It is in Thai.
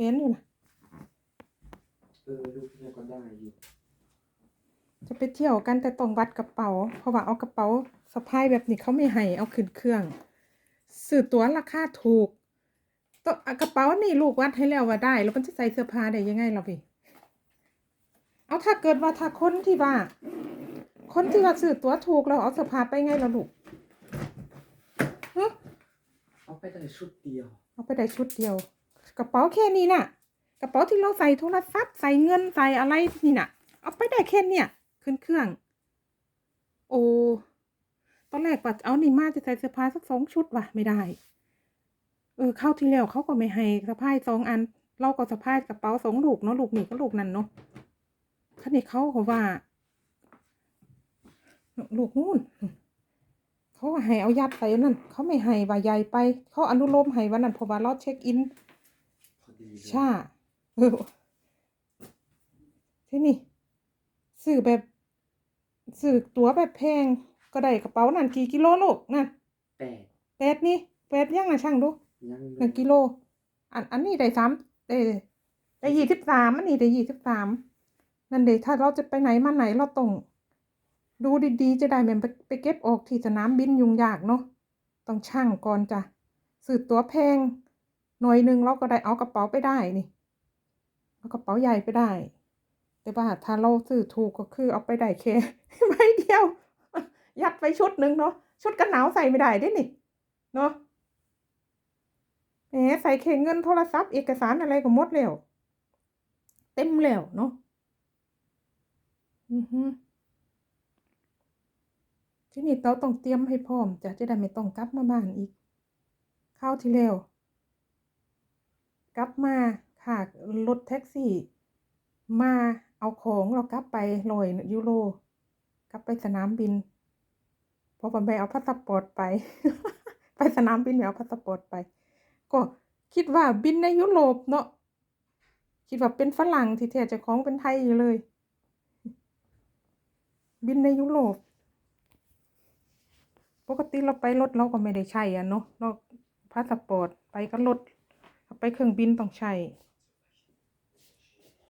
แฟนอยู่นะเออลูกเนี่ยก็ได้อยู่จะไปเที่ยวกันแต่ต้องวัดกระเป๋า เพราะว่าเอากระเป๋าสะพายแบบนี้เขาไม่ให้เอาขึ้นเครื่องซื้อตั๋วราคาถูกตัวอะกระเป๋านี่ลูกวัดให้แล้วว่าได้ แล้วมันจะใส่เสื้อผ้าได้ยังไงเราพี่เอาถ้าเกิดว่าถ้าคนที่ว่า คนที่ว่าซื้อตั๋วถูกแล้วเอาเสื้อผ้าไปไงล่ะลูกฮะเอาไปแต่ชุดเดียว เอาไปได้ชุดเดียว กระเป๋าแค่นี้น่ะ กระเป๋าที่เราใส่โทรศัพท์ใส่เงินใส่อะไรนี่น่ะ เอาไปได้แค่เนี่ยขึ้นเครื่อง โอ้ตอนแรกว่าเอานี่มาจะใส่เสื้อผ้าสักสองชุดว่ะไม่ได้ เออเข้าที่แล้วเขาก็ไม่ให้สะพายสองอัน เราก็สะพายกระเป๋าสองลูกเนาะลูกนี่ก็ลูกนั่นเนาะท่านี้เขาก็ว่า ลูกนู่นเขาให้เอายัดใส่นนั่นเขาไม่ให้ว่าใหญ่ไป เขาอนุโลมให้วันนั้นเพราะว่าเราเช็คอิน พอดีเลยใช่เออที่นี่ซื้อแบบซื้อตั๋วแบบแพงก็ได้กระเป๋านั่นกี่กิโลลูกนั่นแปดแปดนี่แปดยังนะช่างดูยังหนึ่งกิโล อันอันนี้ได้สามได้ได้ยี่สิบสามอันนี้ได้ยี่สิบสามนั่นเดถ้าเราจะไปไหนมาไหนเราต้องดูดีๆ จะได้แมันไปไปเก็บออกที่สนามบินยุ่งยากเนาะต้องช่างก่อนจ้ะซื้อตั๋วแพง หน่วยหนึ่งเราก็ได้เอากระเป๋าไปได้นี่ เอากระเป๋าใหญ่ไปได้ แต่ว่าถ้าเราซื้อถูกก็คือเอาไปได้แค่ใบเดียว ยัดไปชุดหนึ่งเนาะชุดกันหนาวใส่ไม่ได้ด้นี่ เนาะแหมใส่เข่งเงินโทรศัพท์เอกสารอะไรก็หมดแล้วเต็มแล้วเนาะอือฮึทีนี้เราต้องเตรียมให้พร้อมจะจะได้ไม่ต้องกลับมาบ้านอีกข้าวที่แล้ว กลับมาค่ะรถแท็กซี่ มาเอาของเรากลับไปลอยยูโรกลับไปสนามบิน เพราะผมไปเอาพาสปอร์ตไป ไปสนามบินไม่เอาพาสปอร์ตไป ก็คิดว่าบินในยุโรปเนาะคิดว่าเป็นฝรั่งที่แท้จะของเป็นไทยอยู่เลย บินในยุโรปปกติเราไปรถเราก็ไม่ได้ใช้อะเนาะเราพาสปอร์ตไปก็รถ ไปเครื่องบินต้องใช้